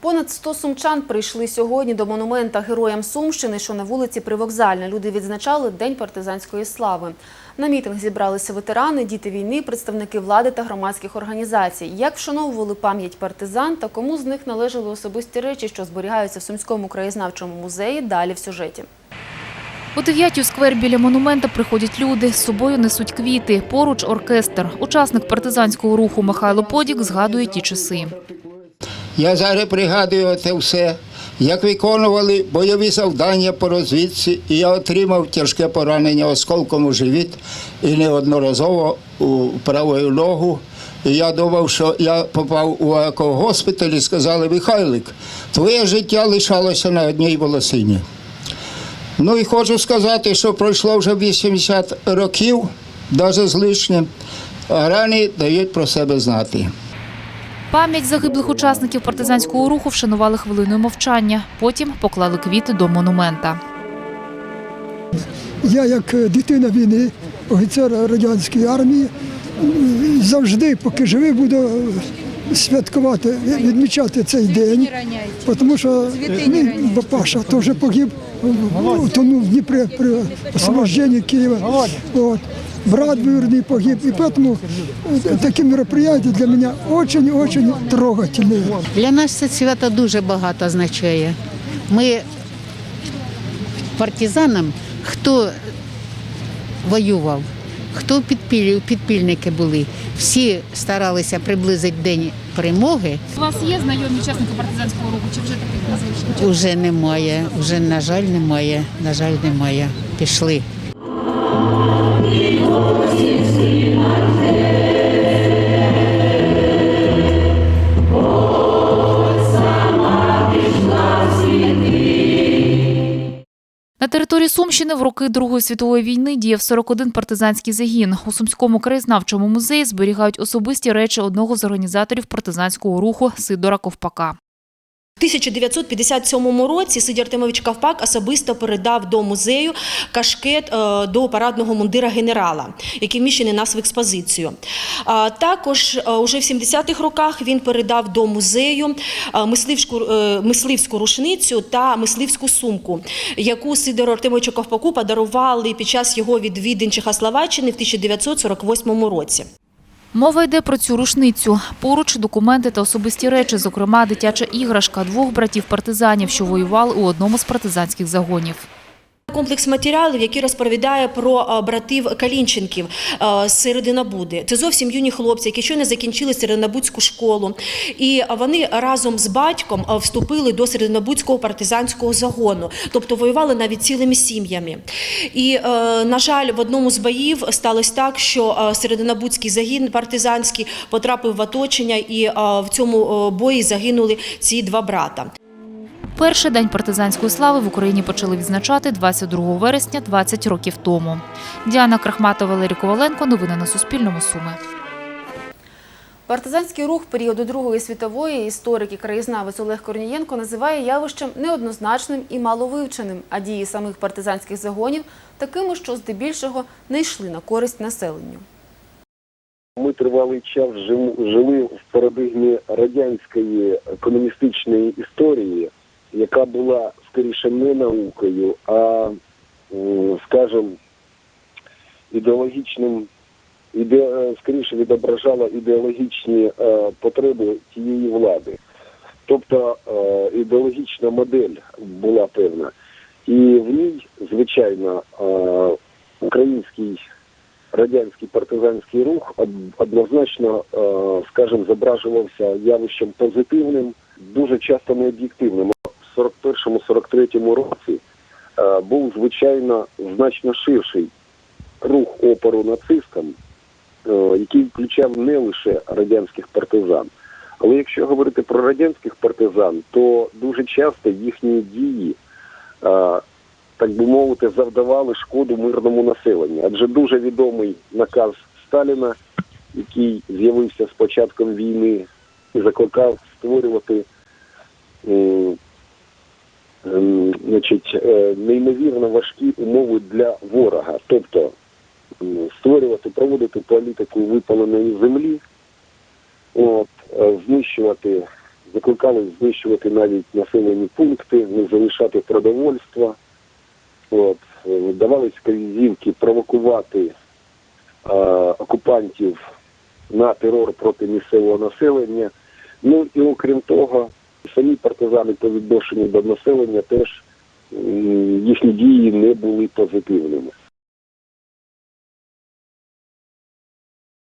Понад 100 сумчан прийшли сьогодні до монумента Героям Сумщини, що на вулиці Привокзальна. Люди відзначали День партизанської слави. На мітинг зібралися ветерани, діти війни, представники влади та громадських організацій. Як вшановували пам'ять партизан та кому з них належали особисті речі, що зберігаються в Сумському краєзнавчому музеї, далі в сюжеті. О 9 у сквер біля монумента приходять люди. З собою несуть квіти. Поруч оркестр. Учасник партизанського руху Михайло Подік згадує ті часи. Я зараз пригадую це все, як виконували бойові завдання по розвідці, і я отримав тяжке поранення осколком у живіт і неодноразово у праву ногу. І я думав, що я попав у екогоспіталь і сказали, Михайлик, твоє життя лишалося на одній волосині. Ну і хочу сказати, що пройшло вже 80 років, навіть з лишнім, а рани дають про себе знати. Пам'ять загиблих учасників партизанського руху вшанували хвилиною мовчання. Потім поклали квіти до монумента. Я, як е, дитина війни, офіцер радянської армії, завжди, поки живий, буду е, святкувати, відмічати цей день, тому що мій папаша теж погиб, утонув в Дніпрі при освобожденні Києва. От. Брат двоюродний погиб, і тому такі мероприятия для мене дуже-дуже трогательні. Для нас це свято дуже багато означає. Ми партизанам, хто воював, хто підпіль, підпільники були, всі старалися приблизити день перемоги. У вас є знайомі учасники партизанського руху? Чи вже таких не залишилося? Уже немає, вже, на жаль, немає. На жаль, немає. Пішли. На території Сумщини в роки Другої світової війни діяв 41 партизанський загін. У Сумському краєзнавчому музеї зберігають особисті речі одного з організаторів партизанського руху Сидора Ковпака. У 1957 році Сидір Артемович Кавпак особисто передав до музею кашкет е, до парадного мундира генерала, який вміщений нас в експозицію. А Також е, уже в 70-х роках він передав до музею е, мисливську, е, мисливську рушницю та мисливську сумку, яку Сидору Артемовичу Ковпаку подарували під час його відвідин Чехословаччини в 1948 році. Мова йде про цю рушницю. Поруч документи та особисті речі, зокрема дитяча іграшка двох братів-партизанів, що воювали у одному з партизанських загонів. Комплекс матеріалів, який розповідає про братів Калінченків з Серединабуди. Це зовсім юні хлопці, які щойно закінчили Серединабудську школу. І вони разом з батьком вступили до Серединабудського партизанського загону, тобто воювали навіть цілими сім'ями. І, е, на жаль, в одному з боїв сталося так, що е, Серединабудський загін партизанський потрапив в оточення, і е, в цьому бої загинули ці два брата. Перший день партизанської слави в Україні почали відзначати 22 вересня 20 років тому. Діана Крахматова, Валерій Коваленко. Новини на Суспільному. Суми. Партизанський рух періоду Другої світової історик і краєзнавець Олег Корнієнко називає явищем неоднозначним і маловивченим, а дії самих партизанських загонів такими, що здебільшого не йшли на користь населенню. Ми тривалий час жили в парадигмі радянської комуністичної історії, яка була скоріше не наукою, а, скажімо, ідеологічним, іде, е, скоріше відображала ідеологічні е, потреби тієї влади. Тобто е, ідеологічна модель була певна. І в ній, звичайно, український радянський партизанський рух однозначно, скажімо, зображувався явищем позитивним, дуже часто необ'єктивним. В 41-43 році е, був звичайно значно ширший рух опору нацистам, е, який включав не лише радянських партизан. Але якщо говорити про радянських партизан, то дуже часто їхні дії е, так би мовити, завдавали шкоду мирному населенню. Адже дуже відомий наказ Сталіна, який з'явився з початком війни і закликав створювати значить, е, неймовірно важкі умови для ворога, тобто створювати, проводити політику випаленої землі, от, е, знищувати закликали знищувати навіть населені пункти, не залишати продовольства. От, е, давались вказівки провокувати е, окупантів на терор проти місцевого населення. Ну і окрім того, самі партизани по відношенню до населення теж їхні дії не були позитивними.